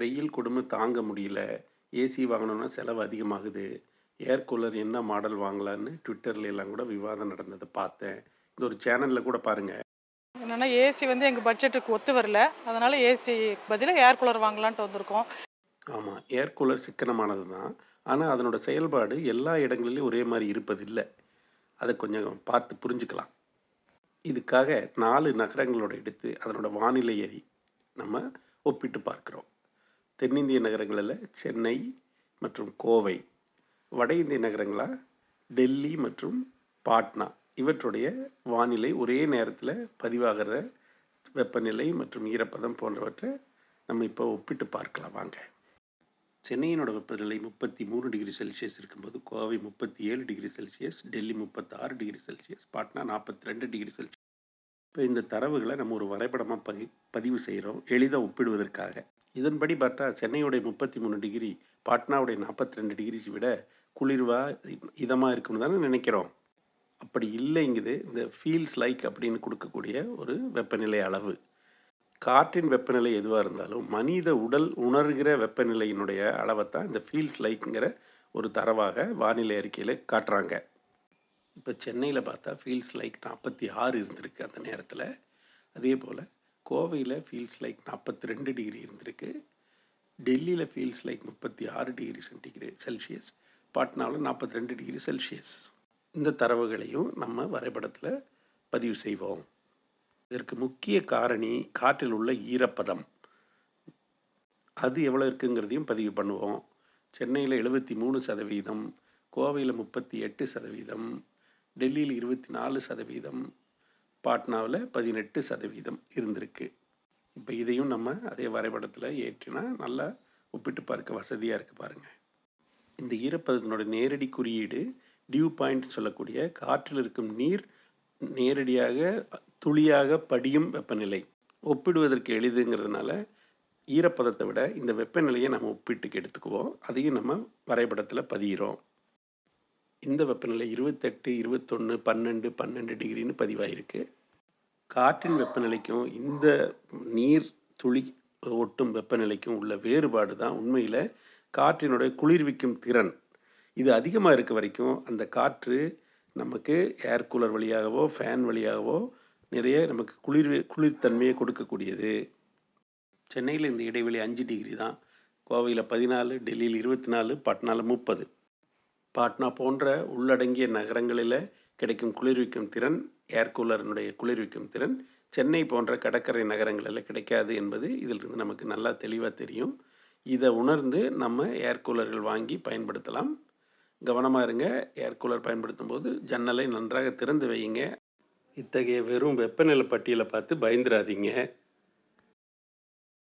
வெயில் கொடுமை தாங்க முடியல. ஏசி வாங்கணும்னா செலவு அதிகமாகுது. ஏர் கூலர் என்ன மாடல் வாங்கலான்னு ட்விட்டர்ல எல்லாம் கூட விவாதம் நடந்ததை பார்த்தேன். இந்த ஒரு சேனலில் கூட பாருங்கள் என்னென்னா ஏசி வந்து எங்கள் பட்ஜெட்டுக்கு ஒத்து வரல. அதனால் ஏசி பதிலாக ஏர் கூலர் வாங்கலான்ட்டு வந்திருக்கோம். ஆமாம் ஏர் கூலர் சிக்கனமானது தான். ஆனால் அதனோட செயல்பாடு எல்லா இடங்களிலும் ஒரே மாதிரி இருப்பதில்லை. அதை கொஞ்சம் பார்த்து புரிஞ்சுக்கலாம். இதுக்காக நாலு நகரங்களோட எடுத்து அதனோட வானிலையை நம்ம ஒப்பிட்டு பார்க்குறோம். தென்னிந்திய நகரங்களில் சென்னை மற்றும் கோவை. வட இந்திய நகரங்களாக டெல்லி மற்றும் பாட்னா. இவற்றுடைய வானிலை ஒரே நேரத்தில் பதிவாகிற வெப்பநிலை மற்றும் ஈரப்பதம் போன்றவற்றை நம்ம இப்போ ஒப்பிட்டு பார்க்கலாம். வாங்க. சென்னையினோட வெப்பநிலை முப்பத்தி மூணு டிகிரி செல்சியஸ் இருக்கும்போது கோவை முப்பத்தி ஏழு டிகிரி செல்சியஸ் டெல்லி முப்பத்தாறு டிகிரி செல்சியஸ் பாட்னா நாற்பத்தி ரெண்டு டிகிரி செல்சியஸ். இப்போ இந்த தரவுகளை நம்ம ஒரு வரைபடமாக பதி பதிவு செய்கிறோம் எளிதாக ஒப்பிடுவதற்காக. இதன்படி பார்த்தா சென்னையுடைய முப்பத்தி மூணு டிகிரி பாட்னாவுடைய நாற்பத்தி ரெண்டு டிகிரி விட குளிர்வா இதமாக இருக்கும்னு தானே நினைக்கிறோம். அப்படி இல்லைங்குது. இந்த ஃபீல்ஸ் லைக் அப்படின்னு கொடுக்கக்கூடிய ஒரு வெப்பநிலை அளவு. காற்றின் வெப்பநிலை எதுவாக இருந்தாலும் மனித உடல் உணர்கிற வெப்பநிலையினுடைய அளவை தான் இந்த ஃபீல்ஸ் லைக்குங்கிற ஒரு தரவாக வானிலை அறிக்கையில் காட்டுறாங்க. இப்போ சென்னையில் பார்த்தா ஃபீல்ஸ் லைக் நாற்பத்தி ஆறு இருந்திருக்கு அந்த நேரத்தில். அதே போல் கோவையில் ஃபீல்ஸ் லைக் நாற்பத்தி ரெண்டு டிகிரி இருந்திருக்கு. டெல்லியில் ஃபீல்ஸ் லைக் முப்பத்தி ஆறு டிகிரி சென்டிகிரேட் செல்சியஸ் பாட்னாவில் நாற்பத்தி ரெண்டு டிகிரி செல்சியஸ் இந்த தரவுகளையும் நம்ம வரைபடத்தில் பதிவு செய்வோம். இதற்கு முக்கிய காரணி காற்றில் உள்ள ஈரப்பதம். அது எவ்வளோ இருக்குங்கிறதையும் பதிவு பண்ணுவோம். சென்னையில் எழுபத்தி மூணு சதவீதம் கோவையில் முப்பத்தி எட்டு சதவீதம் டெல்லியில் இருபத்தி நாலு சதவீதம் பாட்னாவில் பதினெட்டு சதவீதம் இருந்திருக்கு. இப்போ இதையும் நம்ம அதே வரைபடத்தில் ஏற்றினா நல்லா ஒப்பிட்டு பார்க்க வசதியாக இருக்குது பாருங்கள் இந்த ஈரப்பதத்தினோட நேரடி குறியீடு டியூ பாயிண்ட் சொல்லக்கூடிய காற்றில் இருக்கும் நீர் நேரடியாக துளியாக படியும் வெப்பநிலை. ஒப்பிடுவதற்கு எளிதுங்கிறதுனால ஈரப்பதத்தை விட இந்த வெப்பநிலையை நம்ம ஒப்பிட்டுக்கு எடுத்துக்குவோம். அதையும் நம்ம வரைபடத்தில் பதிகிறோம் இந்த வெப்பநிலை இருபத்தெட்டு இருபத்தொன்று பன்னெண்டு பன்னெண்டு டிகிரின்னு பதிவாயிருக்கு. காற்றின் வெப்பநிலைக்கும் இந்த நீர் துளி ஒட்டும் வெப்பநிலைக்கும் உள்ள வேறுபாடு தான் உண்மையில் காற்றினுடைய குளிர்விக்கும் திறன். இது அதிகமாக இருக்க வரைக்கும் அந்த காற்று நமக்கு ஏர் கூலர் வழியாகவோ ஃபேன் வழியாகவோ நிறைய நமக்கு குளிர் குளிர்த்தன்மையை கொடுக்கக்கூடியது. சென்னையில் இந்த இடைவெளி அஞ்சு டிகிரி தான். கோவையில் பதினாலு டெல்லியில் இருபத்தி நாலு பட்னாவில் முப்பது. பாட்னா போன்ற உள்ளடங்கிய நகரங்களில் கிடைக்கும் குளிர்விக்கும் திறன் ஏர் கூலரினுடைய குளிர்விக்கும் திறன் சென்னை போன்ற கடற்கரை நகரங்களில் கிடைக்காது என்பது இதிலிருந்து நமக்கு நல்லா தெளிவாக தெரியும். இதை உணர்ந்து நம்ம ஏர் கூலர்கள் வாங்கி பயன்படுத்தலாம். கவனமாக இருங்க. ஏர் கூலர் பயன்படுத்தும் போது ஜன்னலை நன்றாக திறந்து வையுங்க. இத்தகைய வெறும் வெப்பநிலை பட்டியலை பார்த்து பயந்துடாதீங்க